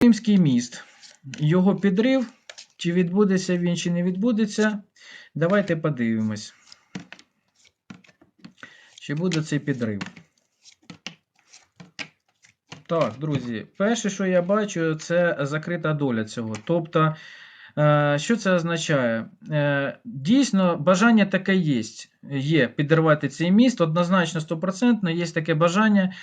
Кримський міст. Його підрив. Чи відбудеться він, чи не відбудеться. Давайте подивимось. Чи буде цей підрив? Так, друзі, перше, що я бачу, це закрита доля цього. Тобто, е, що це означає? Е, Дійсно, бажання таке є. Є підірвати цей міст, однозначно 100%, є таке бажання.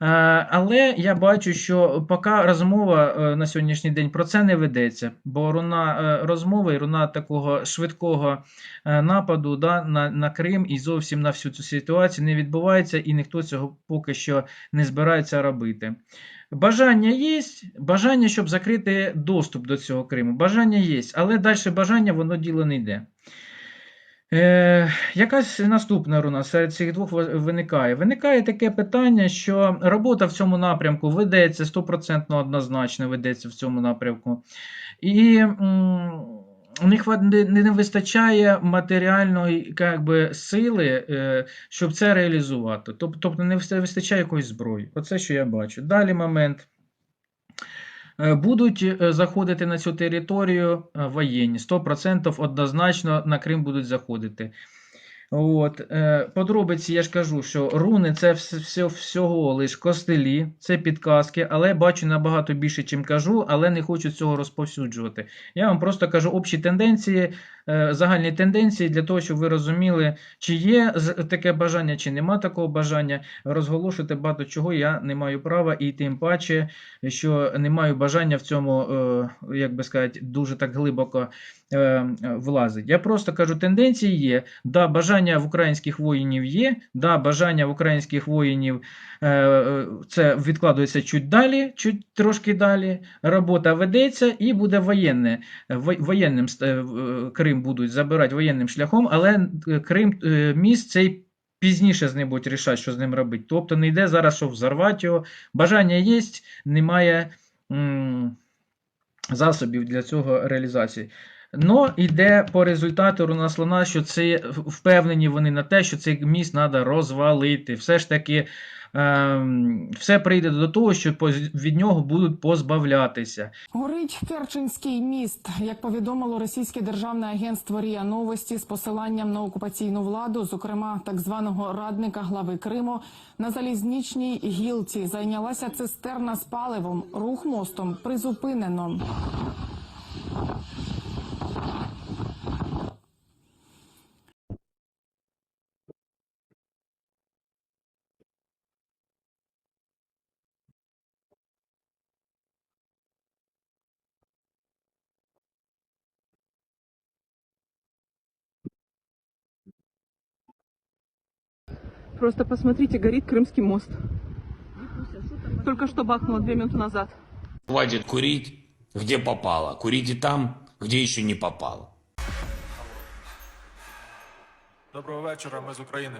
Е, Але я бачу, що поки розмова е, на сьогоднішній день про це не ведеться, бо руна е, розмови і руна такого швидкого нападу да, на, на Крим і зовсім на всю цю ситуацію не відбувається, і ніхто цього поки що не збирається робити. Бажання є, бажання, щоб закрити доступ до цього Криму. Бажання є, але далі бажання воно діло не йде. Е, якась наступна руна серед цих двох виникає. Виникає таке питання, що робота в цьому напрямку ведеться 100% однозначно ведеться в цьому напрямку. І м, у них не, вистачає матеріальної як би, сили, е, щоб це реалізувати. Тоб- Тобто не вистачає якоїсь зброї. Оце, що я бачу. Далі момент. Е, Будуть е, заходити на цю територію е, воєнні. 100% однозначно на Крим будуть заходити. От, подробиці я ж кажу, що руни це все, всього лиш костелі, це підказки, але бачу набагато більше, чим кажу, але не хочу цього розповсюджувати. Я вам просто кажу общі тенденції, загальні тенденції для того, щоб ви розуміли, чи є таке бажання, чи нема такого бажання. Розголошувати багато чого я не маю права, і тим паче, що не маю бажання в цьому, е, як би сказати, дуже так глибоко е, е, влазить. Я просто кажу, тенденції є. Да, бажання в українських воїнів є. Да, бажання в українських воїнів е, е, це відкладується чуть далі, чуть трошки далі. Робота ведеться і буде воєнне. Воєнним е, в- Крим будуть забирати воєнним шляхом, але е, Крим е, міст цей. Пізніше з ним будуть рішати, що з ним робити. Тобто не йде зараз, щоб взорвати його. Бажання є, немає м, засобів для цього реалізації. Но йде по результату руна слона, що це впевнені вони на те, що цей міст треба розвалити. Все ж таки, все прийде до того, що від нього будуть позбавлятися. Горить Керченський міст, як повідомило російське державне агентство Рія Новості з посиланням на окупаційну владу, зокрема так званого радника глави Криму, на залізничній гілці зайнялася цистерна з паливом. Рух мостом призупинено. Просто посмотрите, горит Крымский мост. Только что бахнуло две минуты назад. Хватит курить, где попало. Курите там, где еще не попало. Доброго вечора, ми з України.